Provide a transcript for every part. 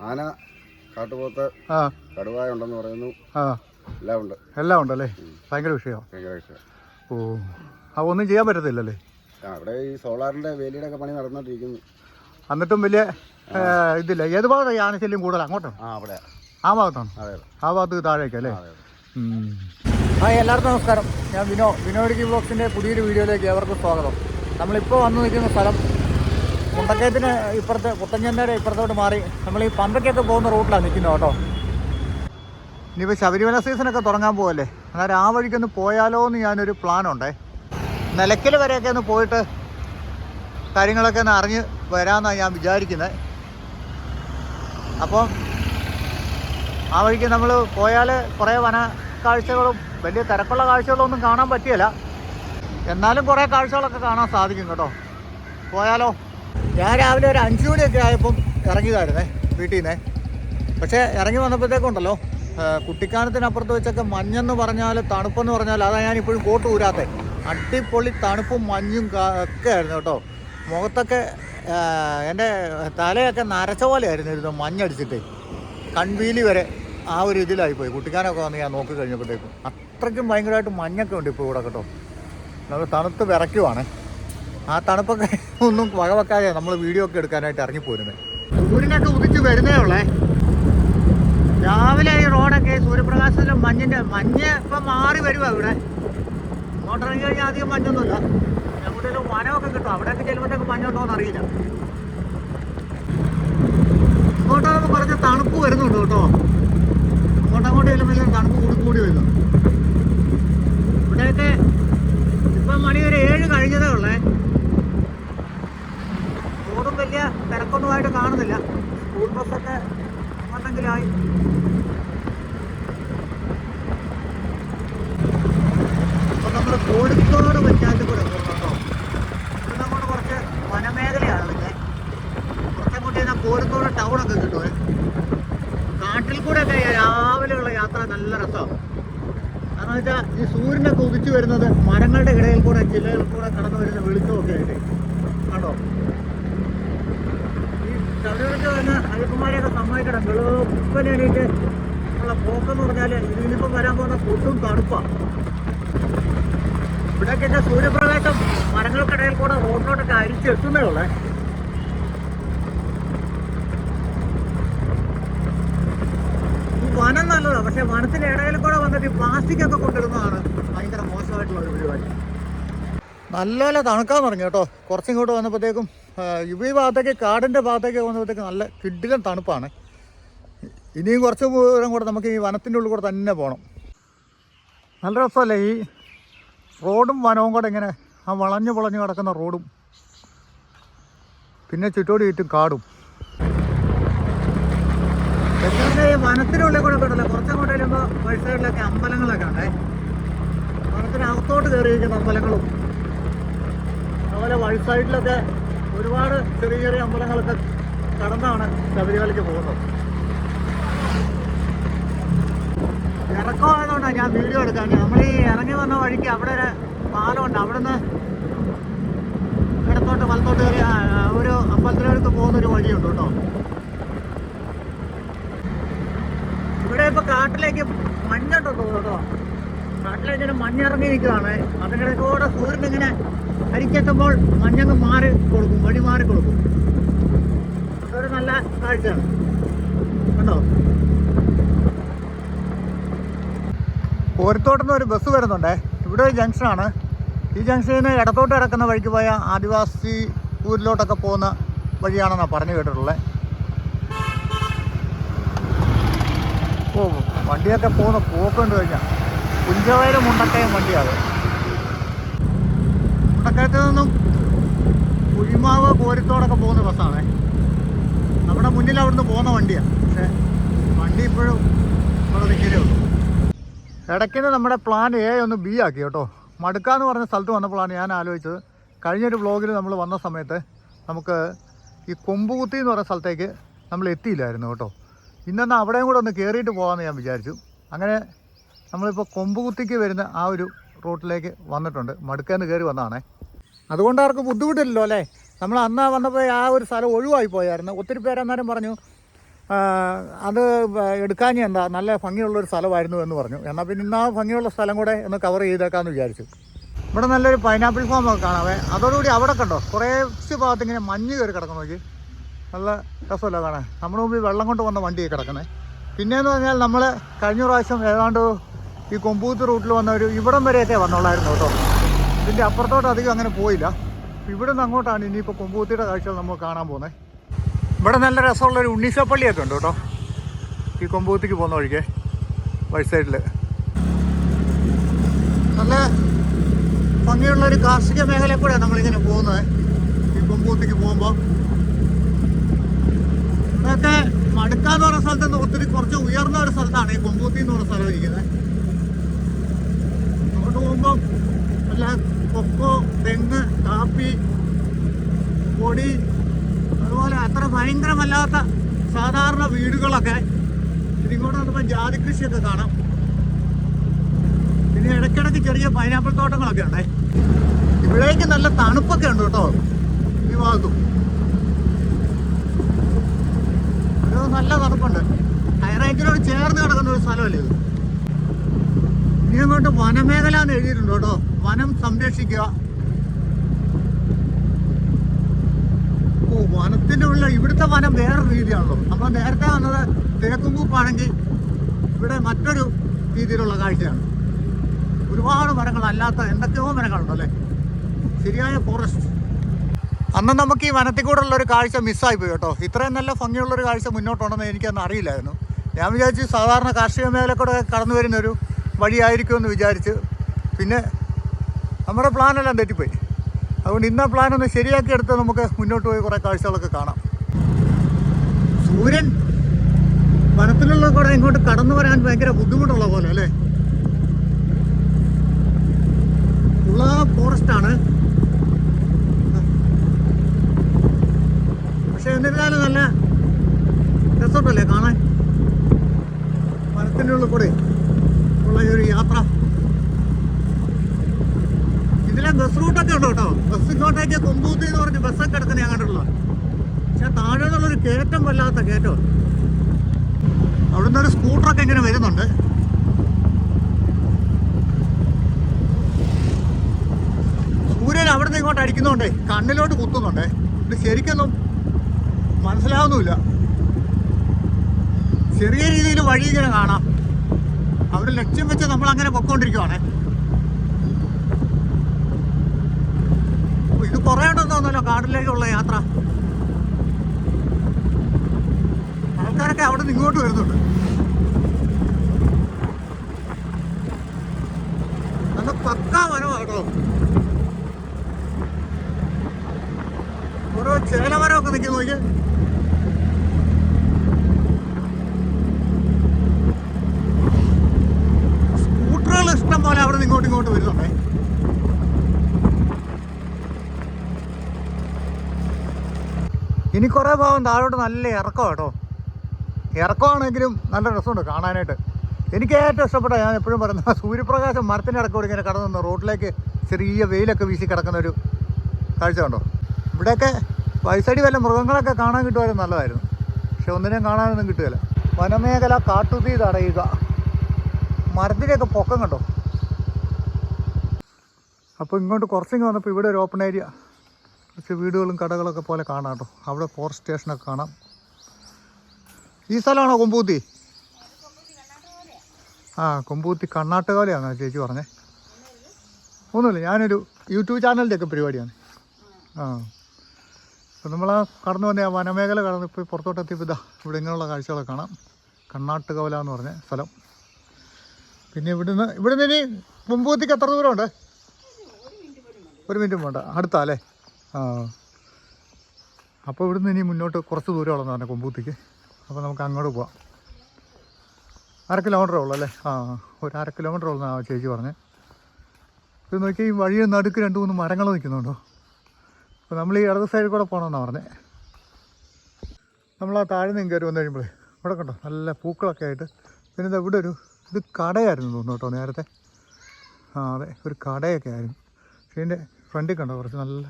ആന കാട്ടുപോത്ത് ആ. കടുവായ ഉണ്ടെന്ന് പറയുന്നു. ആ. എല്ലാം ഉണ്ട്. എല്ലാം ഉണ്ടല്ലേ? ഭയങ്കര വിഷയമാണ് ഭയങ്കര വിഷയം. ഓ. ആ ഒന്നും ചെയ്യാൻ പറ്റത്തില്ലല്ലേ? അവിടെ ഈ സോളാറിന്റെ വേലിയുടെ ഒക്കെ പണി നടന്നിട്ടിരിക്കുന്നു എന്നിട്ടും വലിയ ഇതില്ല? ഏത് ഭാഗത്താണ് ഈ ആനശല്യം കൂടുതൽ അങ്ങോട്ടാണ് ആ അവിടെ. ആ ഭാഗത്താണ്? ആ ഭാഗത്ത് താഴേക്കല്ലേ ഹായ് എല്ലാവർക്കും നമസ്കാരം. ഞാൻ വിനോ. വിനോഡിക്ക് ബ്ലോഗ്സിന്റെ പുതിയൊരു വീഡിയോയിലേക്ക് ഏവർക്കും സ്വാഗതം. നമ്മളിപ്പോൾ വന്നു നിൽക്കുന്ന സ്ഥലം മുണ്ടക്കയത്തിന് ഇപ്പുറത്ത് കുത്തഞ്ചന്തയുടെ ഇപ്പുറത്തോട്ട് മാറി. നമ്മൾ ഈ പമ്പയ്ക്കൊക്കെ പോകുന്ന റൂട്ടിലാണ് നിൽക്കുന്നത് കേട്ടോ. ഇനിയിപ്പോൾ ശബരിമല സീസണൊക്കെ തുടങ്ങാൻ പോകല്ലേ അന്നേരം ആ വഴിക്കൊന്ന് പോയാലോ എന്ന് ഞാനൊരു പ്ലാനുണ്ടേ. നിലയ്ക്കൽ വരെയൊക്കെ ഒന്ന് പോയിട്ട് കാര്യങ്ങളൊക്കെ ഒന്ന് അറിഞ്ഞ് വരാമെന്നാണ് ഞാൻ വിചാരിക്കുന്നത്. അപ്പം ആ വഴിക്ക് നമ്മൾ പോയാൽ കുറേ വന കാഴ്ചകളും വലിയ തിരക്കുള്ള കാഴ്ചകളൊന്നും കാണാൻ പറ്റിയല്ല. എന്നാലും കുറേ കാഴ്ചകളൊക്കെ കാണാൻ സാധിക്കും കേട്ടോ. പോയാലോ? ഞാൻ രാവിലെ ഒരു അഞ്ച് മണിയൊക്കെ ആയപ്പം ഇറങ്ങിയതായിരുന്നേ വീട്ടിൽ നിന്നേ. പക്ഷേ ഇറങ്ങി വന്നപ്പോഴത്തേക്കുണ്ടല്ലോ കുട്ടിക്കാനത്തിനപ്പുറത്ത് വെച്ചൊക്കെ മഞ്ഞെന്ന് പറഞ്ഞാൽ തണുപ്പെന്ന് പറഞ്ഞാൽ അതാ ഞാൻ ഇപ്പോഴും കോട്ട് ഊരാത്തെ. അടിപൊളി തണുപ്പും മഞ്ഞും ഒക്കെ ആയിരുന്നു കേട്ടോ. മുഖത്തൊക്കെ എന്റെ തലയൊക്കെ നരച്ച പോലെ ആയിരുന്നു ഇരുന്നു മഞ്ഞടിച്ചിട്ട്. കൺവീലി വരെ ആ ഒരു ഇതിലായിപ്പോയി കുട്ടിക്കാനൊക്കെ വന്ന് ഞാൻ നോക്കി കഴിഞ്ഞപ്പോഴത്തേക്കും അത്രയ്ക്കും ഭയങ്കരമായിട്ട് മഞ്ഞൊക്കെ ഉണ്ട് ഇപ്പോൾ ഇവിടെ കേട്ടോ. നമ്മൾ തണുത്ത് വിറയ്ക്കുവാണ്. ആ തണുപ്പൊക്കെ ഒന്നും വകവെക്കാതെ നമ്മൾ വീഡിയോ ഒക്കെ എടുക്കാനായിട്ട് ഇറങ്ങി ഇറങ്ങിപ്പോരുന്നത് സൂര്യനൊക്കെ ഉദിച്ച് വരുന്നേ ഉള്ളേ. രാവിലെ ഈ റോഡൊക്കെ സൂര്യപ്രകാശത്തിലും മഞ്ഞിന്റെ മഞ്ഞ് ഇപ്പം മാറി വരുവാ ഇവിടെ. ഇങ്ങോട്ടിറങ്ങി കഴിഞ്ഞാൽ അധികം മഞ്ഞൊന്നുമില്ല. എങ്ങോട്ടേലും വനമൊക്കെ കിട്ടും. അവിടെയൊക്കെ ചെല്ലുമ്പോഴത്തേക്ക് മഞ്ഞുണ്ടോ എന്ന് അറിയില്ല. ഇങ്ങോട്ടാകുമ്പോൾ കുറച്ച് തണുപ്പ് വരുന്നുണ്ട് കേട്ടോ. അങ്ങോട്ടങ്ങോട്ട് ചെല്ലുമ്പോഴത്തേക്കും തണുപ്പ് കൂടി കൂടി വരുന്നു. ഇവിടെയൊക്കെ ഇപ്പം മണി ഒരു ഏഴ് കഴിഞ്ഞതേ ഉള്ളേ. വലിയ തിരക്കൊന്നുമായിട്ട് കാണുന്നില്ല. സ്കൂൾ ബസ്സൊക്കെ വന്നെങ്കിലായി. അപ്പം നമ്മൾ കോഴിക്കോട് പഞ്ചായത്തിൽ കൂടെ പോകുന്നുണ്ടോ? ഇത് നമ്മൾ കുറച്ച് വനമേഖലയാണ് പിന്നെ കുറച്ചങ്ങോട്ട് കഴിഞ്ഞാൽ കോഴിക്കോട് ടൗണൊക്കെ കിട്ടുമേ കാട്ടിൽ കൂടെ ഒക്കെ രാവിലെയുള്ള യാത്ര നല്ല രസമാണ്. കാരണം വെച്ചാൽ ഈ സൂര്യനൊക്കെ ഉദിച്ചു വരുന്നത് മരങ്ങളുടെ ഇടയിൽ കൂടെ ചില്ലയിൽ കൂടെ കടന്നു വരുന്ന വെളിച്ചമൊക്കെ ആയിട്ട്. കണ്ടോ? ഈ ശബരിമലയ്ക്ക് വരുന്ന അയ്യപ്പന്മാരെയൊക്കെ സമ്മതിക്കണം വെളുപ്പനെണീറ്റ് ഉള്ള പോക്കെന്ന് പറഞ്ഞാൽ ഇതിനിപ്പം വരാൻ പോകുന്ന ഫുഡും തണുപ്പാണ് ഇവിടേക്കൊക്കെ സൂര്യപ്രകാശം? മരങ്ങൾക്കിടയിൽ കൂടെ റോഡിലോട്ടൊക്കെ അരിച്ചെത്തുന്നേ ഉള്ളേ. വനം നല്ലതാണ് പക്ഷെ വനത്തിന്റെ ഇടയിൽ കൂടെ വന്നിട്ട് പ്ലാസ്റ്റിക് ഒക്കെ കൊണ്ടിടുന്നതാണ് ഭയങ്കര മോശമായിട്ടുള്ള ഒരു പരിപാടി. നല്ലപോലെ തണുക്കാൻ തുടങ്ങി കേട്ടോ. കുറച്ചിങ്ങോട്ട് വന്നപ്പോഴത്തേക്കും ഈ ഭാഗത്തേക്ക് കാടിന്റെ ഭാഗത്തേക്ക് വന്നപ്പോഴത്തേക്ക് നല്ല കിഡിലും തണുപ്പാണ്. ഇനിയും കുറച്ച് ദൂരം കൂടെ നമുക്ക് ഈ വനത്തിന്റെ ഉള്ളിൽ കൂടെ തന്നെ പോകണം നല്ല രസമല്ലേ ഈ റോഡും വനവും കൂടെ ഇങ്ങനെ ആ വളഞ്ഞു വളഞ്ഞു കിടക്കുന്ന റോഡും. പിന്നെ ചുറ്റോട് ചുറ്റും കാടും. ഈ വനത്തിനുള്ളിൽ കൂടെ കിട്ടില്ല കുറച്ചങ്ങോട്ട് വരുമ്പോൾ വഴി അമ്പലങ്ങളൊക്കെ ഉണ്ടേ. വനത്തിനകത്തോട്ട് കയറിയിരിക്കുന്ന അമ്പലങ്ങളും. വഴി സൈഡിലൊക്കെ ഒരുപാട് ചെറിയ ചെറിയ അമ്പലങ്ങളൊക്കെ കടന്നാണ് ശബരിമലയ്ക്ക് പോകുന്നത്. ഇറക്കമായതുകൊണ്ടാണ് ഞാൻ വീഡിയോ എടുക്കാൻ നമ്മൾ ഈ ഇറങ്ങി വന്ന വഴിക്ക് അവിടെ ഒരു പാലമുണ്ട്. അവിടെ നിന്ന് ഇടത്തോട്ട് വലത്തോട്ട് കയറി ഒരു അമ്പലത്തിനടുത്ത് പോകുന്നൊരു വഴിയുണ്ട് കേട്ടോ. ഇവിടെ ഇപ്പൊ കാട്ടിലേക്ക് മഞ്ഞുണ്ടോ കേട്ടോ. കാട്ടിലേക്ക് മഞ്ഞിറങ്ങി നിൽക്കുകയാണ്. അതിനിടയ്ക്കൂടെ കൂടെ സൂര്യൻ ഇങ്ങനെ അരിക്കെത്തുമ്പോൾ മഞ്ഞങ്ങ് മാറി കൊടുക്കും വഴി മാറി കൊടുക്കും. അതൊരു നല്ല കാഴ്ചയാണ്. കണ്ടോ? പോരത്തോട്ടുനിന്ന് ഒരു ബസ് വരുന്നുണ്ടേ. ഇവിടെ ഒരു ജംഗ്ഷനാണ് ഈ ജംഗ്ഷനിൽ നിന്ന് ഇടത്തോട്ട് ഇറക്കുന്ന വഴിക്ക് പോയ ആദിവാസി ഊരിലോട്ടൊക്കെ പോകുന്ന വഴിയാണെന്നാണ് പറഞ്ഞു കേട്ടിട്ടുള്ളത് ഓ വണ്ടിയൊക്കെ പോകുന്ന പോക്കുണ്ട് കഴിഞ്ഞാൽ കുഞ്ചവയലും മുണ്ടക്കയും വണ്ടിയാണ് മുണ്ടക്കയത്ത് നിന്നും കുഴിമാവ് കോരിത്തോടൊക്കെ പോകുന്ന ബസ്സാണേ. നമ്മുടെ മുന്നിൽ അവിടുന്ന് പോകുന്ന വണ്ടിയാണ് പക്ഷേ വണ്ടി ഇപ്പോഴും ഇവിടെ നിൽക്കലേ ഉള്ളൂ. ഇടയ്ക്കിന് നമ്മുടെ പ്ലാൻ എ ഒന്ന് ബി ആക്കി കേട്ടോ. മടുക്ക എന്ന് പറഞ്ഞ സ്ഥലത്ത് വന്നപ്പോഴാണ് ഞാൻ ആലോചിച്ചത്. കഴിഞ്ഞൊരു വ്ളോഗിൽ നമ്മൾ വന്ന സമയത്ത് നമുക്ക് ഈ കൊമ്പുകുത്തി എന്ന് പറഞ്ഞ സ്ഥലത്തേക്ക് നമ്മൾ എത്തിയില്ലായിരുന്നു കേട്ടോ. ഇന്നെന്നാൽ അവിടെയും കൂടെ ഒന്ന് കയറിയിട്ട് പോകാമെന്ന് ഞാൻ വിചാരിച്ചു. അങ്ങനെ നമ്മളിപ്പോൾ കൊമ്പുകുത്തിക്ക് വരുന്ന ആ ഒരു റൂട്ടിലേക്ക് വന്നിട്ടുണ്ട്. മടുക്കേന്ന് കയറി വന്നതാണേ. അതുകൊണ്ട് ആർക്കും ബുദ്ധിമുട്ടില്ലല്ലോ അല്ലേ? നമ്മൾ അന്നാ വന്നപ്പോൾ ആ ഒരു സ്ഥലം ഒഴിവായി പോയായിരുന്നു. ഒത്തിരി പേരെന്നാലും പറഞ്ഞു അത് എടുക്കാൻ എന്താ? നല്ല ഭംഗിയുള്ളൊരു സ്ഥലമായിരുന്നു എന്ന് പറഞ്ഞു. എന്നാൽ പിന്നെ ഇന്ന് ഭംഗിയുള്ള സ്ഥലം കൂടെ ഒന്ന് കവർ ചെയ്തേക്കാമെന്ന് വിചാരിച്ചു. ഇവിടെ നല്ലൊരു പൈനാപ്പിൾ ഫാം ഒക്കെ കാണാവേ അതോടുകൂടി അവിടെ കണ്ടോ? കുറേ ഭാഗത്ത് ഇങ്ങനെ മഞ്ഞ് കയറി കിടക്കുന്നു നോക്കി. നല്ല രസമല്ല കാണാൻ. നമ്മുടെ മുമ്പിൽ വെള്ളം കൊണ്ട് വന്ന വണ്ടി കിടക്കുന്നത് പിന്നെയെന്ന് പറഞ്ഞാൽ നമ്മൾ കഴിഞ്ഞ പ്രാവശ്യം ഏതാണ്ട് ഈ കൊമ്പൂത്ത് റൂട്ടിൽ വന്ന ഒരു ഇവിടം വരെയൊക്കെ വന്നോളായിരുന്നു കേട്ടോ. ഇതിന്റെ അപ്പുറത്തോട്ട് അധികം അങ്ങനെ പോയില്ല. ഇവിടെ നിന്ന് അങ്ങോട്ടാണ് ഇനിയിപ്പോൾ കൊമ്പൂത്തിയുടെ കാഴ്ചകൾ നമ്മൾ കാണാൻ പോകുന്നത്. ഇവിടെ നല്ല രസമുള്ള ഒരു ഉണ്ണീശപ്പള്ളിയൊക്കെ ഉണ്ട് കേട്ടോ. ഈ കൊമ്പൂത്തിക്ക് പോകുന്ന വഴിക്ക് വഴി സൈഡിൽ നല്ല ഭംഗിയുള്ള ഒരു കാർഷിക മേഖലയിൽ കൂടെയാണ് നമ്മളിങ്ങനെ പോകുന്നത്. ഈ കൊമ്പൂത്തിക്ക് പോകുമ്പോൾ ഇതൊക്കെ മടുക്കാന്ന് പറഞ്ഞ സ്ഥലത്ത് നിന്ന് ഒത്തിരി കുറച്ച് ഉയർന്ന ഒരു സ്ഥലത്താണ് ഈ കൊമ്പൂത്തി എന്ന് പറഞ്ഞ സ്ഥലം ഇരിക്കുന്നത്. അങ്ങോട്ട് പോകുമ്പോൾ നല്ല കൊക്കോ തെങ്ങ് കാപ്പി പൊടി അതുപോലെ അത്ര ഭയങ്കരമല്ലാത്ത സാധാരണ വീടുകളൊക്കെ ഇതിങ്ങോട്ട് വന്നപ്പോൾ ജാതി കൃഷിയൊക്കെ കാണാം. പിന്നെ ഇടയ്ക്കിടയ്ക്ക് ചെറിയ പൈനാപ്പിൾ തോട്ടങ്ങളൊക്കെ ഉണ്ടേ. ഇവിടേക്ക് നല്ല തണുപ്പൊക്കെ ഉണ്ട് കേട്ടോ ഈ ഭാഗത്തും. ഒരു നല്ല തണുപ്പുണ്ട്. ഹൈറേഞ്ചിനോട് ചേർന്ന് കിടക്കുന്ന ഒരു സ്ഥലമല്ലേ ഇത്? ഇനി അങ്ങോട്ട് വനമേഖല എന്ന് എഴുതിയിട്ടുണ്ട് കേട്ടോ. വനം സംരക്ഷിക്കുക. ഓ ഉള്ള ഇവിടുത്തെ വനം വേറെ രീതിയാണല്ലോ. നമ്മൾ നേരത്തെ വന്നത് തേക്കുംകൂപ്പാണെങ്കിൽ ഇവിടെ മറ്റൊരു രീതിയിലുള്ള കാഴ്ചയാണ്. ഒരുപാട് മരങ്ങൾ അല്ലാത്ത എന്തൊക്കെയോ മരങ്ങളുണ്ടല്ലേ ശരിയായ ഫോറസ്റ്റ് അന്ന് നമുക്ക് ഈ വനത്തിൽ കൂടെ ഉള്ളൊരു കാഴ്ച മിസ്സായി പോയി കേട്ടോ. ഇത്രയും നല്ല ഭംഗിയുള്ളൊരു കാഴ്ച മുന്നോട്ടുണ്ടെന്ന് എനിക്കന്ന് അറിയില്ലായിരുന്നു. ഞാൻ വിചാരിച്ചു സാധാരണ കാർഷിക മേഖല കൂടെ കടന്നു വരുന്നൊരു വഴിയായിരിക്കുമെന്ന് വിചാരിച്ച്. പിന്നെ നമ്മുടെ പ്ലാനെല്ലാം തെറ്റിപ്പോയി. അതുകൊണ്ട് ഇന്ന പ്ലാൻ ഒന്ന് ശരിയാക്കി എടുത്ത് നമുക്ക് മുന്നോട്ട് പോയി കുറേ കാഴ്ചകളൊക്കെ കാണാം. സൂര്യൻ വനത്തിലുള്ള കൂടെ ഇങ്ങോട്ട് കടന്നു വരാൻ ഭയങ്കര ബുദ്ധിമുട്ടുള്ള പോലെ അല്ലേ? ഫോറസ്റ്റ് ആണ്. പക്ഷെ എന്നിരുന്നാലും നല്ല രസമുണ്ടല്ലേ കാണാൻ? വനത്തിന്റെ ഉള്ളിൽ കൂടെ ഉള്ള ഒരു യാത്ര ഇതിലെ ബസ് റൂട്ടൊക്കെ ഉണ്ട് കേട്ടോ? ബസ് ഇങ്ങോട്ടേക്ക് കൊമ്പൂത്തി എന്ന് പറഞ്ഞ് ബസ്സൊക്കെ കിടക്കുന്ന ഞാൻ കണ്ടിട്ടുള്ള. പക്ഷെ താഴെ നിന്നുള്ളൊരു കയറ്റം വല്ലാത്ത കയറ്റം. അവിടുന്ന് ഒരു സ്കൂട്ടറൊക്കെ ഇങ്ങനെ വരുന്നുണ്ട്. സൂര്യൻ അവിടെ നിന്ന് ഇങ്ങോട്ട് അടിക്കുന്നുണ്ടേ കണ്ണിലോട്ട് കുത്തുന്നുണ്ടേ. ഇത് ശരിക്കൊന്നും മനസ്സിലാവുന്നുമില്ല. ചെറിയ രീതിയിൽ വഴി ഇങ്ങനെ കാണാം. അവിടെ ലക്ഷ്യം വെച്ച് നമ്മൾ അങ്ങനെ പൊക്കോണ്ടിരിക്കുവാണേ. ഇത് കുറേ ഉണ്ടെന്ന് കാടിലേക്കുള്ള യാത്ര. ആൾക്കാരൊക്കെ അവിടെ നിന്ന് ഇങ്ങോട്ട് വരുന്നുണ്ട്. നല്ല പക്കാ വനമാണോ ഓരോ ചേലമരമൊക്കെ നിൽക്കുന്നു നോക്കി സ്കൂട്ടറുകൾ ഇഷ്ടം പോലെ അവിടെ നിന്ന് ഇങ്ങോട്ട് ഇങ്ങോട്ട് വരുന്നുണ്ടേ. ഇനി കുറേ ഭാഗം താഴോട്ട് നല്ല ഇറക്കം കേട്ടോ. ഇറക്കമാണെങ്കിലും നല്ല രസമുണ്ട് കാണാനായിട്ട്. എനിക്ക് ഏറ്റവും ഇഷ്ടപ്പെട്ട ഞാൻ എപ്പോഴും പറയുന്നത് സൂര്യപ്രകാശം മരത്തിന്റെ ഇടക്കൂടെ ഇങ്ങനെ കടന്നു നിന്ന് റോഡിലേക്ക് ചെറിയ വെയിലൊക്കെ വീശി കിടക്കുന്ന ഒരു കാഴ്ച കണ്ടോ? ഇവിടെയൊക്കെ വയസ്സടി വല്ല മൃഗങ്ങളൊക്കെ കാണാൻ കിട്ടുമായിരുന്നു നല്ലതായിരുന്നു. പക്ഷെ ഒന്നിനെയും കാണാനൊന്നും കിട്ടുകയില്ല. വനമേഖല കാട്ടുതീ തടയുക. മരത്തിന്റെയൊക്കെ പൊക്കം കണ്ടോ? അപ്പോൾ ഇങ്ങോട്ട് കുറച്ചിങ്ങ് വന്നപ്പോൾ ഇവിടെ ഒരു ഓപ്പൺ ഏരിയ കുറച്ച് വീടുകളും കടകളൊക്കെ പോലെ കാണാം കേട്ടോ. അവിടെ ഫോറസ്റ്റ് സ്റ്റേഷനൊക്കെ കാണാം. ഈ സ്ഥലമാണോ കൊമ്പൂത്തി? ആ കൊമ്പൂത്തി കണ്ണാട്ടുകാലയാണോ ചേച്ചി പറഞ്ഞേ? ഒന്നുമില്ല ഞാനൊരു യൂട്യൂബ് ചാനലിന്റെ ഒക്കെ പരിപാടിയാണ്. ആ. അപ്പോൾ നമ്മൾ ആ കടന്നു വന്ന ആ വനമേഖല കടന്ന് ഇപ്പോൾ പുറത്തോട്ടെത്തിയപ്പോൾ ഇതാ ഇവിടെ ഇങ്ങനെയുള്ള കാഴ്ചകളൊക്കെ കാണാം. കണ്ണാട്ടുകവല എന്ന് പറഞ്ഞ സ്ഥലം. പിന്നെ ഇവിടുന്ന് ഇവിടുന്ന് ഇനി മുമ്പൂത്തിക്ക് എത്ര ദൂരമുണ്ട്? ഒരു മിനിറ്റ് വേണ്ട അടുത്താ അല്ലേ? അപ്പോൾ ഇവിടുന്ന് ഇനി മുന്നോട്ട് കുറച്ച് ദൂരമുള്ളതെന്ന് പറഞ്ഞാൽ കൊമ്പൂത്തിക്ക്. അപ്പോൾ നമുക്ക് അങ്ങോട്ട് പോവാം. അര കിലോമീറ്റർ ഉള്ളൂ അല്ലേ? ആ ഒരു അര കിലോമീറ്റർ ഉള്ളൂ ആ ചേച്ചി പറഞ്ഞത് ഇത് നോക്കി ഈ വഴിയെ നടുക്ക് രണ്ട് മൂന്ന് മരങ്ങൾ നിൽക്കുന്നുണ്ടോ? അപ്പോൾ നമ്മൾ ഈ ഇടത് സൈഡിൽ കൂടെ പോകണമെന്നാണ് പറഞ്ഞത് നമ്മൾ ആ താഴെ നിന്ന് കയറി വന്നു കഴിയുമ്പോൾ ഇവിടെ കണ്ടോ നല്ല പൂക്കളൊക്കെ ആയിട്ട്. പിന്നെ ഇത് ഇവിടെ ഒരു ഇത് കടയായിരുന്നു തോന്നുന്നു കേട്ടോ നേരത്തെ. ആ അതെ ഒരു കടയൊക്കെ ആയിരുന്നു. പക്ഷേ ഇതിന്റെ ഫ്രണ്ടിൽ കണ്ടോ കുറച്ച് നല്ല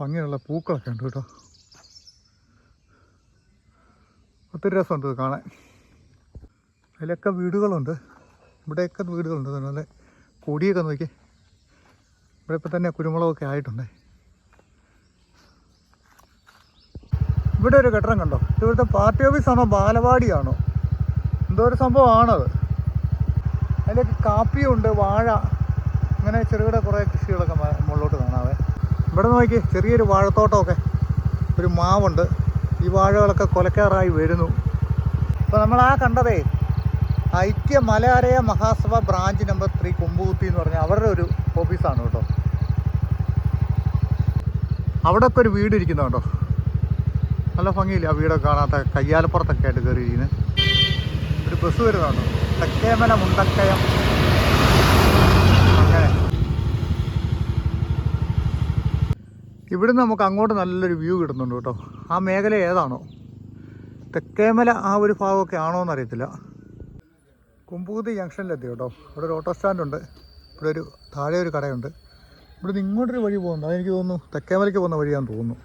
ഭംഗിയുള്ള പൂക്കളൊക്കെ ഉണ്ട് കേട്ടോ. ഒത്തിരി രസമുണ്ട് കാണാൻ. അതിലൊക്കെ വീടുകളുണ്ട്. ഇവിടെയൊക്കെ വീടുകളുണ്ട് നല്ല കൊടിയൊക്കെ നോക്കി. ഇവിടെ ഇപ്പം തന്നെ കുരുമുളകൊക്കെ ആയിട്ടുണ്ട്. ഇവിടെ ഒരു കെട്ടിടം കണ്ടോ? ഇവിടുത്തെ പാർട്ടി ഓഫീസാണോ ബാലവാടിയാണോ? എന്തോ ഒരു സംഭവമാണത്. അതിലേക്ക് കാപ്പിയുണ്ട് വാഴ. അങ്ങനെ ചെറുകിട കുറേ കൃഷികളൊക്കെ മുകളിലോട്ട് കാണാവേ. ഇവിടെ നോക്കി ചെറിയൊരു വാഴത്തോട്ടമൊക്കെ. ഒരു മാവുണ്ട്. ഈ വാഴകളൊക്കെ കൊലക്കാറായി വരുന്നു. അപ്പോൾ നമ്മൾ ആ കണ്ടതേ Aikya Malayala Mahasabha branch number three Kombukuthi എന്ന് പറഞ്ഞാൽ അവരുടെ ഒരു ഓഫീസാണ് കേട്ടോ. അവിടെ ഒക്കെ ഒരു വീട് ഇരിക്കുന്നുണ്ടോ നല്ല ഭംഗിയില്ല ആ വീടൊക്കെ കാണാത്ത കയ്യാലപ്പുറത്തൊക്കെ ആയിട്ട് കയറിയിരിക്കുന്നത് ഒരു ബസ് വരുന്നുണ്ടോ. തെക്കേമല മുണ്ടക്കയം അങ്ങനെ ഇവിടുന്ന് നമുക്ക് അങ്ങോട്ട് നല്ലൊരു വ്യൂ കിട്ടുന്നുണ്ട് കേട്ടോ. ആ മേഖല ഏതാണോ? തെക്കേമല ആ ഒരു ഭാഗമൊക്കെ ആണോ എന്നറിയത്തില്ല. കുമ്പൂതി ജംഗ്ഷനിലെത്തി കേട്ടോ. ഇവിടെ ഒരു ഓട്ടോ സ്റ്റാൻഡുണ്ട് ഇവിടെ ഒരു താഴെ ഒരു കടയുണ്ട്. ഇവിടുന്ന് ഇങ്ങോട്ടൊരു വഴി പോകുന്നു അതെനിക്ക് തോന്നുന്നു തെക്കേമലയ്ക്ക് പോകുന്ന വഴിയാന്ന് തോന്നുന്നു.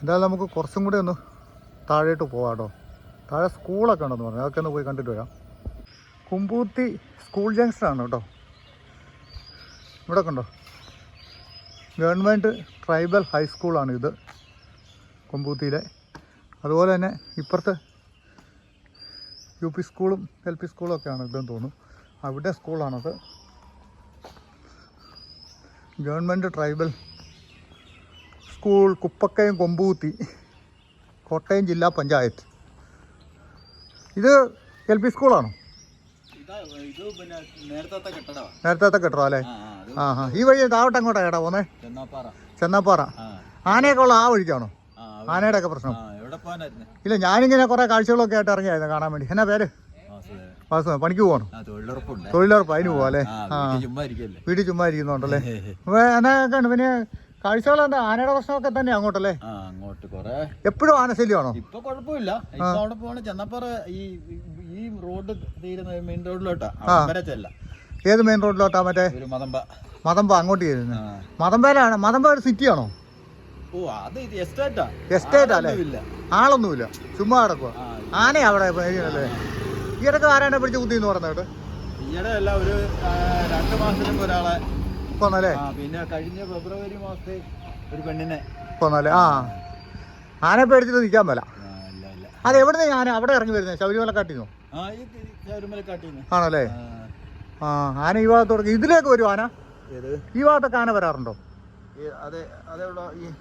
എന്തായാലും നമുക്ക് കുറച്ചും കൂടെ ഒന്ന് താഴേട്ട് പോവാം കേട്ടോ. താഴെ സ്കൂളൊക്കെ ഉണ്ടെന്ന് പറഞ്ഞു. അതൊക്കെ ഒന്ന് പോയി കണ്ടിട്ട് വരാം. കുമ്പൂത്തി സ്കൂൾ ജംഗ്ഷനാണ് കേട്ടോ. ഇവിടെ കണ്ടോ ഗവൺമെന്റ് ട്രൈബൽ ഹൈസ്കൂളാണ് ഇത് കൊമ്പൂത്തിയിലെ. അതുപോലെ തന്നെ ഇപ്പുറത്ത് യു പി സ്കൂളും എൽ പി സ്കൂളും ഒക്കെയാണ് ഇതെന്ന് തോന്നുന്നു. അവിടെ സ്കൂളാണത്. Government tribal school Kuppakkayam Kombukuthi Kottayam ജില്ലാ പഞ്ചായത്ത്. ഇത് എൽ പി സ്കൂളാണോ? നേരത്തെ കെട്ടടോ അല്ലേ? ആ ആ ഈ വഴി താവട്ടെ അങ്ങോട്ടാ ഏടാ പോന്നെ? ചെന്നാപ്പാറ. ആനയൊക്കെ ഉള്ള ആ വഴിക്കാണോ? ആനയുടെ ഒക്കെ പ്രശ്നം. ഇല്ല ഞാനിങ്ങനെ കുറേ കാഴ്ചകളൊക്കെ ആയിട്ട് ഇറങ്ങിയായിരുന്നു കാണാൻ വേണ്ടി. എന്നാ പേര്? വാസു പണിക്ക് പോകണം തൊഴിലുറപ്പ് അതിന് പോവാ അല്ലേ? വീട്ടിൽ ചുമ്മാ ഇരിക്കുന്നുണ്ടല്ലേ? അപ്പൊ എന്നാ ഉണ്ട് പിന്നെ കാഴ്ചകൾ എന്താ ആനയുടെ പ്രശ്നമൊക്കെ തന്നെ അങ്ങോട്ടല്ലേ? ആ അങ്ങോട്ട് കൊറേ. എപ്പോഴും ആനശല്യമാണോ ഇപ്പൊ കുഴപ്പമില്ല. ഇപ്പൊ അവിടെ പോണ ചെന്നപ്പറ ഈ ഈ റോഡ് തീരുന്ന മെയിൻ റോഡിലോട്ടാ അവിടെ വരെ ചെല്ല. ഏത് മെയിൻ റോഡിലോട്ടാ മറ്റേ? ഒരു മതമ്പ മതമ്പ അങ്ങോട്ട് ചെയ്യുന്നത് മതമ്പയിലാണ് മതമ്പ ഒരു സിറ്റിയാണോ ഓ അത് ഇത് എസ്റ്റേറ്റാ എസ്റ്റേറ്റ് അല്ലേ? ഇല്ല ആളൊന്നുമില്ല. ചുമ്മാ കിടക്കുക ആന അവിടെ അല്ലേ? ഈ ഇടയ്ക്ക് ആരാനെ പിടിച്ച് കുത്തി എന്ന് പറഞ്ഞിട്ട് ഈയിടെ അല്ല ഒരു രണ്ടു മാസത്തിന് ഒരാളെ കൊന്നല്ലേ പിന്നെ കഴിഞ്ഞ ഫെബ്രുവരി മാസത്തെ ഒരു പെണ്ണിനെ. കൊന്നല്ലേ ആ. ആനെ പേടിച്ചിട്ട് നിൽക്കാൻ ഇല്ല അത് എവിടെ ആന അവിടെ ഇറങ്ങി വരുന്നത് ഈ ശബരിമലക്കാട്ടിന്ന്. ആണല്ലേ? ആ. ആന ഈ ഭാഗത്തോടെ ഇതിലേക്ക് വരും ആന. ഈ ഭാഗത്തൊക്കെ ആന വരാറുണ്ടോ? ഇവിടെ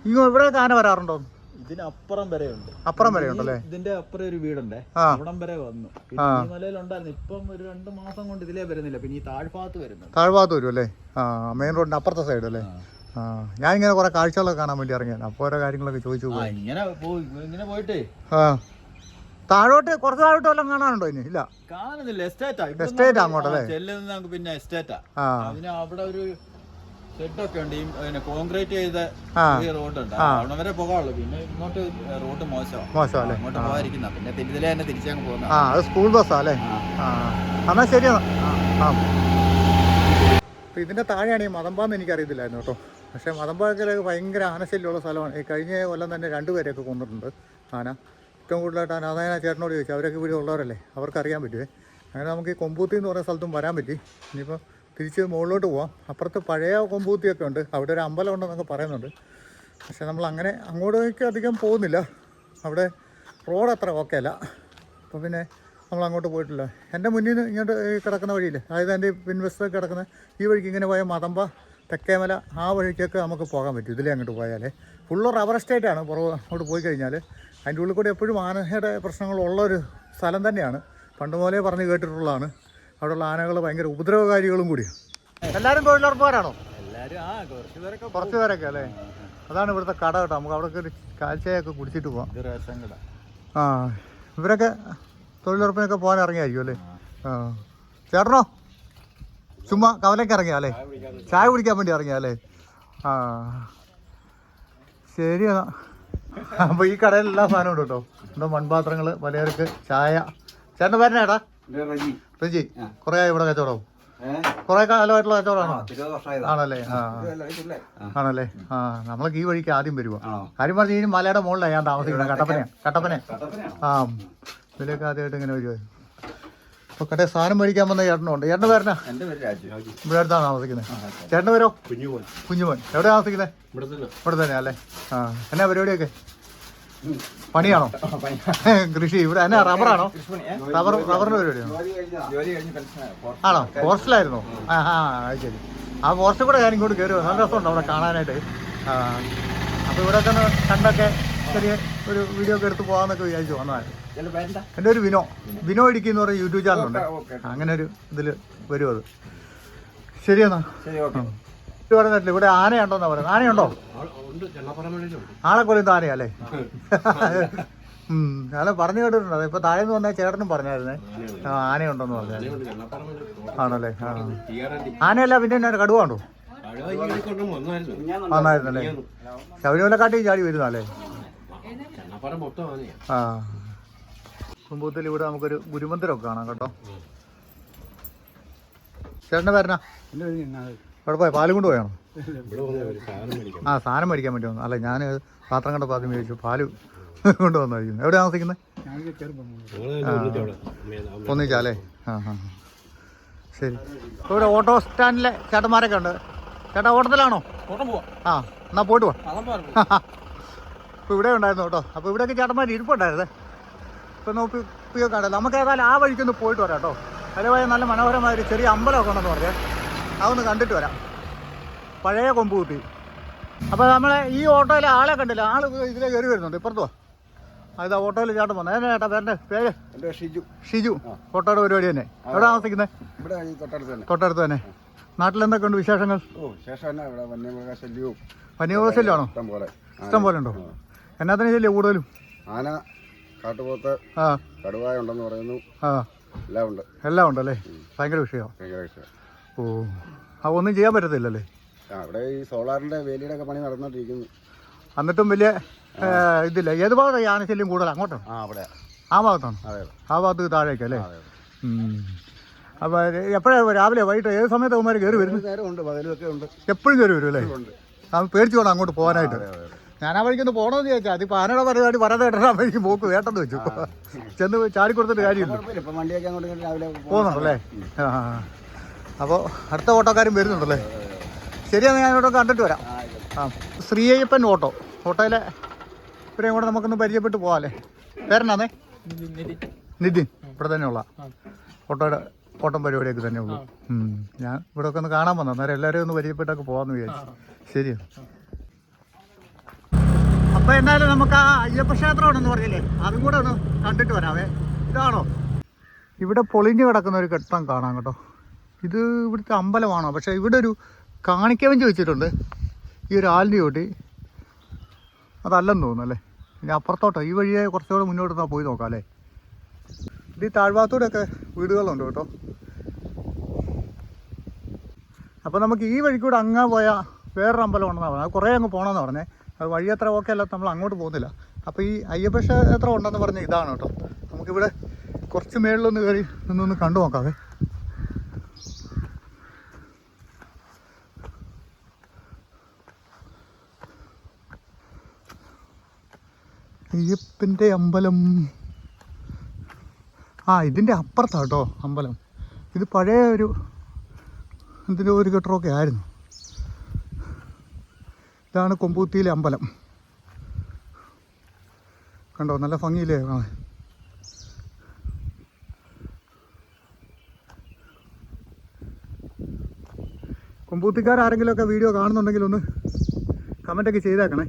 ഇങ്ങോ ഇവിടെയൊക്കെ ആന വരാറുണ്ടോ? ഇതിനപ്പുറം വരെ ഉണ്ട്. അപ്പുറം വരെ ഉണ്ടല്ലേ? ഇതിന്റെ അപ്പുറം ഒരു വീടുണ്ടേ. അവിടം വരെ വന്നു. പിന്നെ ഈ മലയിലുണ്ടായിരുന്നു ഇപ്പം ഒരു രണ്ട് മാസം കൊണ്ട് ഇതിലേ വരുന്നില്ല. പിന്നെ ഈ താഴ്ഭാഗത്ത് വരുന്നുണ്ട്. താഴ്ഭാഗത്ത് വരും അല്ലേ? ആ മെയിൻ റോഡിന്റെ അപ്പുറത്തെ സൈഡ് അല്ലേ? ആ. ഇങ്ങനെ ഞാനിങ്ങനെ കുറേ കാഴ്ചകളൊക്കെ കാണാൻ വേണ്ടി ഇറങ്ങിയാണ് അപ്പോൾ ഓരോ കാര്യങ്ങളൊക്കെ ചോദിച്ചു ആ പോയി. ഇങ്ങനെ പോയി ഇങ്ങനെ പോയിട്ടേ. ആ. താഴോട്ട് കുറച്ച് താഴോട്ട് വല്ലതും കാണാനുണ്ടോ ഇനി? ഇല്ല. കാണുന്നില്ല. എസ്റ്റേറ്റാ എസ്റ്റേറ്റ് അങ്ങോട്ടല്ലേ? ചെല്ലുന്ന പിന്നെ എസ്റ്റേറ്റാ അതിന് അവിടെ ഒരു ഷെഡൊക്കെ ഉണ്ട്. ഈ പിന്നെ കോൺക്രീറ്റ് ചെയ്ത ആ. ചെറിയ റോഡുണ്ട്. അവിടെ വരെ പോകാനുള്ളൂ. പിന്നെ ഇങ്ങോട്ട് റോഡ് മോശമാണ് മോശം അല്ലേ? അങ്ങോട്ട് പോകാതിരിക്കുന്ന. പിന്നെ തിരുതല തന്നെ തിരിച്ചങ്ങ് പോകുന്ന. ആ അത് സ്കൂൾ ബസ്സാ അല്ലേ? ആ. എന്നാൽ ശരി എന്നാ. ആ. അപ്പോൾ ഇതിന്റെ താഴെയാണ് ഈ മതമ്പാന്ന് എനിക്കറിയത്തില്ലായിരുന്നു കേട്ടോ. പക്ഷേ മതമ്പാക്കിലേക്ക് ഭയങ്കര ആനശല്യമുള്ള സ്ഥലമാണ്. ഈ കഴിഞ്ഞ കൊല്ലം തന്നെ രണ്ടുപേരെയൊക്കെ കൊന്നിട്ടുണ്ട് ആന. ഏറ്റവും കൂടുതലായിട്ട് ആന അതായത് ചേട്ടനോട് ചോദിച്ചു. അവരൊക്കെ ഇവിടെ ഉള്ളവരല്ലേ? അവർക്ക് അറിയാൻ പറ്റുമേ അങ്ങനെ നമുക്ക് ഈ കൊമ്പൂത്തി എന്ന് പറയുന്ന സ്ഥലത്തും വരാൻ പറ്റി. ഇനിയിപ്പോൾ തിരിച്ച് മുകളിലോട്ട് പോവാം. അപ്പുറത്ത് പഴയ കൊമ്പൂത്തിയൊക്കെ ഉണ്ട്. അവിടെ ഒരു അമ്പലം ഉണ്ടെന്നൊക്കെ പറയുന്നുണ്ട്. പക്ഷെ നമ്മൾ അങ്ങനെ അങ്ങോട്ടേക്ക് അധികം പോകുന്നില്ല. അവിടെ റോഡ് അത്ര ഓക്കെ അല്ല. അപ്പോൾ പിന്നെ നമ്മൾ അങ്ങോട്ട് പോയിട്ടില്ല. എന്റെ മുന്നിൽ നിന്ന് ഇങ്ങോട്ട് കിടക്കുന്ന വഴിയില്ലേ? അതായത് എന്റെ പിൻവശത്ത് കിടക്കുന്ന ഈ വഴിക്ക് ഇങ്ങനെ പോയ മതമ്പ തെക്കേമല ആ വഴിക്കൊക്കെ നമുക്ക് പോകാൻ പറ്റും. ഇതിലേ അങ്ങോട്ട് പോയാലേ. ഫുള്ള് റബ്ബർ എസ്റ്റേറ്റാണ് പുറകെ അങ്ങോട്ട് പോയി കഴിഞ്ഞാൽ അതിന്റെ ഉള്ളിൽ കൂടി എപ്പോഴും ആനയുടെ പ്രശ്നങ്ങളുള്ളൊരു സ്ഥലം തന്നെയാണ്. പണ്ട് മുതലേ പറഞ്ഞ് കേട്ടിട്ടുള്ളതാണ്. അവിടെയുള്ള ആനകൾ ഭയങ്കര ഉപദ്രവകാരികളും കൂടിയാണ് എല്ലാവരും തൊഴിലുറപ്പുകാരാണോ? കുറച്ച് പേരൊക്കെ അല്ലേ? അതാണ് ഇവിടുത്തെ കട കേട്ടോ. നമുക്ക് അവിടെ ഒരു കാഴ്ചയൊക്കെ കുടിച്ചിട്ട് പോവാം. ആ ഇവരൊക്കെ തൊഴിലുറപ്പിനൊക്കെ പോകാൻ ഇറങ്ങിയായിരിക്കും അല്ലേ? ആ. ചേട്ടനോ? ചുമ്മാ കവലയ്ക്ക് ഇറങ്ങിയാ അല്ലേ? ചായ കുടിക്കാൻ വേണ്ടി ഇറങ്ങിയാ അല്ലേ? ആ. ശരി എന്നാ. അപ്പോൾ ഈ കടയിൽ എല്ലാ സാധനവും ഉണ്ട് കേട്ടോ. എന്തോ മൺപാത്രങ്ങൾ പലചരക്ക് ചായ. ചേട്ടന്റെ പേരനാ ഏട്ടാ റജി. കുറേ ആയി ഇവിടെ കച്ചവടം കുറെ കാലമായിട്ടുള്ള കച്ചവടമാണോ? ആണല്ലേ? ആ. ആണല്ലേ? ആ നമ്മളൊക്കെ ഈ വഴിക്ക് ആദ്യം വരുവാ. കാര്യം പറഞ്ഞു ഈ മലയുടെ മുകളിലാണ് ഞാൻ താമസിക്കുന്നത്. കട്ടപ്പന കട്ടപ്പന ആ. ഇതിലേക്ക് ആദ്യമായിട്ട് ഇങ്ങനെ വരുവാ. അപ്പൊ കടയിൽ സാധനം മേടിക്കാൻ വന്ന ചേട്ടനുണ്ട്. ചേട്ടന്റെ പേരനാ ഇവിടെ അടുത്താണ് താമസിക്കുന്നത്. ചേട്ടന്റെ പേരോ? കുഞ്ഞുമോൻ. കുഞ്ഞുമോൻ. എവിടെ താമസിക്കുന്നത്? ഇവിടെ തന്നെയാ ഇവിടെ തന്നെ അല്ലേ? ആ. എന്നാ പരിപാടിയൊക്കെ? പണിയാണോ? കൃഷി. ഇവിടെ എന്നാ റബ്ബറാണോ? റബ്ബർ റബ്ബറിന്റെ പരിപാടിയാണോ? ആണോ? ഫോറസ്റ്റിലായിരുന്നോ ആ ആ ശരി. ആ ഫോറസ്റ്റിൽ കൂടെ ഞാൻ ഇങ്ങോട്ട് കയറി നല്ല രസമുണ്ട് അവിടെ കാണാനായിട്ട്. അപ്പൊ അപ്പോൾ ഇവിടെ ഒക്കെ കണ്ടൊക്കെ ചെറിയ ഒരു വീഡിയോ ഒക്കെ എടുത്ത് പോകാമെന്നൊക്കെ വിചാരിച്ചു വന്നതായിരുന്നു എന്റെ എന്റെ ഒരു വിനോ. വിനോ. ഇടുക്കി എന്ന് പറയുന്ന യൂട്യൂബ് ചാനലുണ്ട് അങ്ങനെ ഒരു ഇതിൽ വരും അത്. ശരിയെന്നാ ശരി ഓക്കെ. പറഞ്ഞിട്ടില്ല? ഇവിടെ ആനയുണ്ടോന്നാ പറയുന്നത്. ആനയുണ്ടോ? ആളെ കൊല്ലുന്ന ആനയല്ലേ? ഞാനെ പറഞ്ഞു കേട്ടിട്ടുണ്ട്. ഇപ്പൊ താഴെ നിന്ന് വന്ന ചേട്ടനും പറഞ്ഞായിരുന്നേ. ആ ആനയുണ്ടെന്ന് പറഞ്ഞായിരുന്നു ആണല്ലേ? ആ. ആനയല്ല പിന്നെ എന്നാ കടുവാണ്ടോ വന്നായിരുന്നല്ലേ? ശബരിമലക്കാട്ടി ചാടി വരുന്നല്ലേ ആ. കുമ്പൂത്തിൽ ഇവിടെ നമുക്കൊരു ഗുരുമന്ദിരമൊക്കെ കാണാം കേട്ടോ. ചേട്ടന്റെ പേരനാ അവിടെ പോയി? പാലും കൊണ്ട് പോയാണോ ആ സാധനം മേടിക്കാൻ വേണ്ടി വന്നു അല്ല ഞാൻ പാത്രം കണ്ടപ്പോൾ ആദ്യം മേടിച്ചു. പാൽ കൊണ്ട് വന്നായിരിക്കും. എവിടെ താമസിക്കുന്നത് ഒന്നിച്ചാലേ ആ. ആ ശരി. ഇപ്പോൾ ഇവിടെ ഓട്ടോ സ്റ്റാൻഡിലെ ചേട്ടന്മാരൊക്കെ ഉണ്ട്. ചേട്ടാ ഓട്ടത്തിലാണോ? ഓട്ടം ആ എന്നാ പോയിട്ട് പോവാ ഇവിടെ ഉണ്ടായിരുന്നു കേട്ടോ. അപ്പോൾ ഇവിടെയൊക്കെ ചേട്ടന്മാർ ഇരിപ്പുണ്ടായിരുന്നേ. ഇപ്പം നോക്കി ഇപ്പൊ കണ്ടല്ലോ നമുക്ക് ഏതായാലും ആ വഴിക്കൊന്ന് പോയിട്ട് വരാം കേട്ടോ. അതേപോലെ നല്ല മനോഹരമായ ഒരു ചെറിയ അമ്പലമൊക്കെ ഉണ്ടെന്ന് പറഞ്ഞേ. അതൊന്ന് കണ്ടിട്ട് വരാം. പഴയ കൊമ്പ് കുത്തി അപ്പോൾ നമ്മളെ ഈ ഓട്ടോയിലെ ആളെ കണ്ടില്ല? ആൾ ഇതിലെ കയറി വരുന്നുണ്ട്. ഇപ്പുറത്തോ അത് ഓട്ടോയിൽ ചേട്ടൻ വന്നു. എന്നാ ചേട്ടാ പേരുടെ പേര്? എന്റെ ഷിജു. ഷിജു. ഓട്ടോയുടെ പരിപാടി തന്നെ. എവിടെ താമസിക്കുന്നത് ഇവിടെ ഈ തൊട്ടടുത്ത് തന്നെ. തൊട്ടടുത്ത് തന്നെ. നാട്ടിൽ എന്തൊക്കെ ഉണ്ട് വിശേഷങ്ങൾ? വന്യമൃഗ വന്യവശല്യമാണോ ഇഷ്ടം പോലെ. ഉണ്ടോ? എന്നാത്തിന് ശല്യം കൂടുതലും? ആന കാട്ടുപോത്ത് ആ. കടുവായ ഉണ്ടെന്ന് പറയുന്നു. ആ. എല്ലാം ഉണ്ട്. എല്ലാം ഉണ്ടല്ലേ? ഭയങ്കര വിഷയമാണ് ഭയങ്കര വിഷയം ഓ. ആ ഒന്നും ചെയ്യാൻ പറ്റത്തില്ലല്ലേ? അവിടെ ഈ സോളാറിന്റെ വേലിയുടെ ഒക്കെ പണി നടന്നുകൊണ്ടിരിക്കുന്നു എന്നിട്ടും വലിയ ഇതില്ല? ഏത് ഭാഗത്താണ് ആനശല്യം കൂടുതൽ അങ്ങോട്ടാണ് ആ അവിടെ. ആ ഭാഗത്താണ്? ആ ഭാഗത്ത് താഴേക്ക് അല്ലേ? അതെ അതെ. അപ്പോൾ എപ്പോഴാണ് രാവിലെ വൈകിട്ട് ഏത് സമയത്ത് അവന്മാർ കയറി വരുന്നത്? ഉണ്ട് ഉണ്ട്. എപ്പോഴും കയറി വരും അല്ലേ? അത് പേടിച്ചു വേണം അങ്ങോട്ട് പോകാനായിട്ട്. ഞാൻ ആ വഴിക്കൊന്ന് പോകണമെന്ന് ചോദിച്ചാൽ അതിപ്പോൾ ആനയുടെ പരിപാടി പറയാതെ കേട്ടാ ആ വഴിക്ക് പോക്ക് വേട്ടെന്ന് വെച്ചു. ചെന്ന് ചാടി കൊടുത്തിട്ട് കാര്യമില്ല. അങ്ങോട്ട് പോകുന്നുണ്ടല്ലേ? ആ. അപ്പോൾ അടുത്ത ഓട്ടോക്കാരും വരുന്നുണ്ടല്ലേ? ശരിയാണ് ഞാൻ ഇവിടെ കണ്ടിട്ട് വരാം. ആ ശ്രീ അയ്യപ്പൻ ഓട്ടോ. ഓട്ടോയിലെ ഇവരെയും കൂടെ നമുക്കൊന്ന് പരിചയപ്പെട്ട് പോകാമല്ലേ പേരെന്നാന്നേ? നിതിൻ. ഇവിടെ തന്നെയുള്ള ഓട്ടോയുടെ ഓട്ടം പരിപാടിയൊക്കെ തന്നെ ഉള്ളൂ. ഞാൻ ഇവിടെ ഒക്കെ ഒന്ന് കാണാൻ വന്നു അന്നേരം എല്ലാവരെയും ഒന്ന് പരിചയപ്പെട്ടൊക്കെ പോകാമെന്ന് വിചാരിച്ചു. ശരിയാണ് അപ്പോൾ എന്തായാലും നമുക്ക് ആ അയ്യപ്പ ക്ഷേത്രം ഉണ്ടെന്ന് പറഞ്ഞില്ലേ? അതും കൂടെ ഒന്ന് കണ്ടിട്ട് വരാമേ ഇതാണോ? ഇവിടെ പൊളിഞ്ഞു കിടക്കുന്ന ഒരു കെട്ടം കാണാം കേട്ടോ. ഇത് ഇവിടുത്തെ അമ്പലമാണോ? പക്ഷേ ഇവിടെ ഒരു കാണിക്കവഞ്ചി ചോദിച്ചിട്ടുണ്ട്. ഈ ഒരു ആലിന്റെ ചോട്ടി. അതല്ലെന്ന് തോന്നുന്നു അല്ലേ? ഇനി അപ്പുറത്തോട്ടോ ഈ വഴിയെ കുറച്ചുകൂടെ മുന്നോട്ട് നിന്നാൽ പോയി നോക്കാം അല്ലേ? ഇത് ഈ താഴ്ഭാഗത്തൂടെയൊക്കെ വീടുകളുണ്ട് കേട്ടോ. അപ്പോൾ നമുക്ക് ഈ വഴിക്കൂടെ അങ്ങ് പോയാൽ വേറൊരു അമ്പലം ഉണ്ടെന്നാണ് പറഞ്ഞത്. അത് കുറേ അങ്ങ് പോകണമെന്ന് പറഞ്ഞേ. അത് വഴി അത്ര ഓക്കെ അല്ല നമ്മൾ അങ്ങോട്ട് പോകുന്നില്ല. അപ്പോൾ ഈ അയ്യപ്പ ക്ഷേത്രം ഉണ്ടെന്ന് പറഞ്ഞ ഇതാണ് കേട്ടോ. നമുക്കിവിടെ കുറച്ച് മേളിലൊന്ന് കയറി നിന്നൊന്ന് കണ്ടു നോക്കാവേ. അയ്യപ്പന്റെ അമ്പലം. ആ ഇതിന്റെ അപ്പുറത്താണ് കേട്ടോ അമ്പലം. ഇത് പഴയ ഒരു ഇതിന്റെ ഒരു കെട്ടറൊക്കെ ആയിരുന്നു. ഇതാണ് കൊമ്പൂത്തിയിലെ അമ്പലം. കണ്ടോ നല്ല ഭംഗിയില്ലേ? കാണാൻ കൊമ്പൂത്തിക്കാർ ആരെങ്കിലുമൊക്കെ വീഡിയോ കാണുന്നുണ്ടെങ്കിൽ ഒന്ന് കമന്റൊക്കെ ചെയ്തേക്കണേ.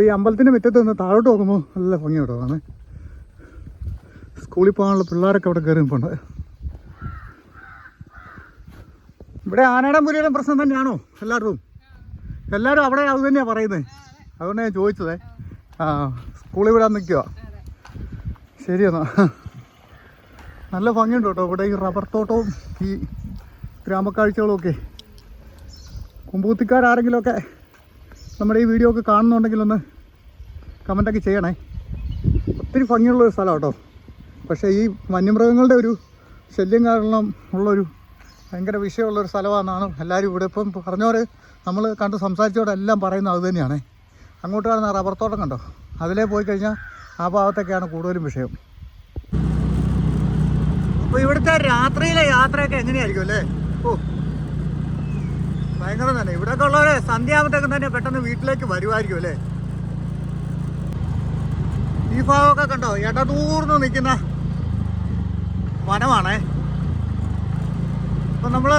ഇപ്പോൾ ഈ അമ്പലത്തിന്റെ മുറ്റത്ത് നിന്ന് താഴോട്ട് നോക്കുമ്പോൾ നല്ല ഭംഗി കേട്ടോ സ്കൂളിൽ പോകാനുള്ള പിള്ളേരൊക്കെ അവിടെ കയറി നിൽപ്പുണ്ട് ഇവിടെ ആനയുടെ മുരിയുടെ പ്രശ്നം തന്നെയാണോ? എല്ലാവരും എല്ലാവരും അവിടെ അത് തന്നെയാണ് പറയുന്നത് അതുകൊണ്ട് ഞാൻ ചോദിച്ചതേ. ആ സ്കൂളിൽ വിടാൻ നിൽക്കുക ശരിയെന്നാ നല്ല ഭംഗിയുണ്ട് കേട്ടോ ഇവിടെ ഈ റബ്ബർ തോട്ടവും ഈ ഗ്രാമക്കാഴ്ചകളും ഒക്കെ. കുമ്പൂത്തിക്കാരാരെങ്കിലുമൊക്കെ നമ്മുടെ ഈ വീഡിയോ ഒക്കെ കാണുന്നുണ്ടെങ്കിൽ ഒന്ന് കമന്റൊക്കെ ചെയ്യണേ. ഒത്തിരി ഭംഗിയുള്ളൊരു സ്ഥലം കേട്ടോ. പക്ഷേ ഈ വന്യമൃഗങ്ങളുടെ ഒരു ശല്യം കാരണം ഉള്ളൊരു ഭയങ്കര വിഷയമുള്ളൊരു സ്ഥലമാണെന്നാണ് എല്ലാവരും ഇവിടെ ഇപ്പം പറഞ്ഞവർ നമ്മൾ കണ്ട് സംസാരിച്ചവരെല്ലാം പറയുന്നത് അത് തന്നെയാണ്. അങ്ങോട്ട് കാണുന്ന റബ്ബർ തോട്ടം കണ്ടോ? അതിലേ പോയി കഴിഞ്ഞാൽ ആ ഭാഗത്തൊക്കെയാണ് കൂടുതലും വിഷയം. അപ്പോൾ ഇവിടുത്തെ രാത്രിയിലെ യാത്രയൊക്കെ എങ്ങനെയായിരിക്കും അല്ലേ? ഓ ഭയങ്കര തന്നെ. ഇവിടെയൊക്കെ ഉള്ളവരെ സന്ധ്യാകുമ്പോഴത്തേക്കും തന്നെ പെട്ടെന്ന് വീട്ടിലേക്ക് വരുമായിരിക്കും അല്ലേ? ഈ ഭാഗമൊക്കെ കണ്ടോ? ഇടതൂർന്ന് നിൽക്കുന്ന വനമാണേ. അപ്പം നമ്മൾ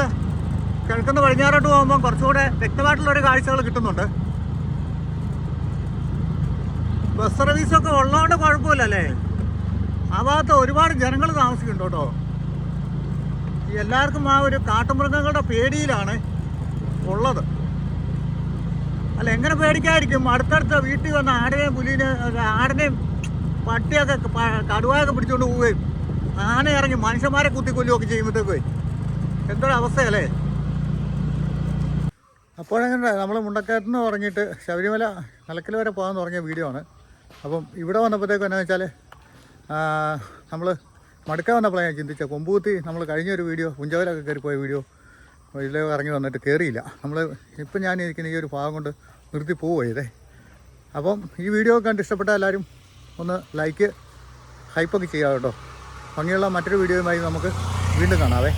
കിഴക്കുന്ന പടിഞ്ഞാറോട്ട് പോകുമ്പോൾ കുറച്ചുകൂടെ വ്യക്തമായിട്ടുള്ളൊരു കാഴ്ചകൾ കിട്ടുന്നുണ്ട്. ബസ് സർവീസൊക്കെ ഉള്ളതുകൊണ്ട് കുഴപ്പമില്ലല്ലേ ആ ഭാഗത്ത് ഒരുപാട് ജനങ്ങൾ താമസിക്കുന്നുണ്ട് കേട്ടോ. എല്ലാവർക്കും ആ ഒരു കാട്ടുമൃഗങ്ങളുടെ പേടിയിലാണ്. ഉള്ളത്. അല്ല എങ്ങനെ പേടിക്കാതിരിക്കും? അടുത്തടുത്ത വീട്ടിൽ വന്ന ആടിനെയും പുലിനെ ആടിനെയും പട്ടിയൊക്കെ കടുവയൊക്കെ പിടിച്ചുകൊണ്ട് പോവുകയും ആന ഇറങ്ങി മനുഷ്യന്മാരെ കുത്തിക്കൊല്ലുകയൊക്കെ ചെയ്യുമ്പോഴത്തേക്ക് എന്തൊരു അവസ്ഥയല്ലേ? അപ്പോഴെങ്ങനെ നമ്മൾ മുണ്ടക്കയത്ത് നിന്ന് ഇറങ്ങിയിട്ട് ശബരിമല നിലക്കൽ വരെ പോകാൻ തുടങ്ങിയ വീഡിയോ ആണ്. അപ്പം ഇവിടെ വന്നപ്പോഴത്തേക്കും എന്നാ വെച്ചാൽ നമ്മൾ മടുക്കാൻ വന്നപ്പോഴാണ് ഞാൻ ചിന്തിച്ചത്. കൊമ്പൂത്തി നമ്മൾ കഴിഞ്ഞൊരു വീഡിയോ പുഞ്ചവലൊക്കെ കയറിപ്പോയ വീഡിയോ ഇതിൽ ഇറങ്ങി വന്നിട്ട് കയറിയില്ല നമ്മൾ ഇപ്പം ഞാൻ ഇരിക്കുന്ന ഈ ഒരു ഭാഗം കൊണ്ട് നിർത്തി പോവുകയതേ അപ്പം ഈ വീഡിയോ കണ്ട് ഇഷ്ടപ്പെട്ട എല്ലാവരും ഒന്ന് ലൈക്ക് ഹൈപ്പൊക്കെ ചെയ്യാം കേട്ടോ. ഭംഗിയുള്ള മറ്റൊരു വീഡിയോയുമായി നമുക്ക് വീണ്ടും കാണാവേ.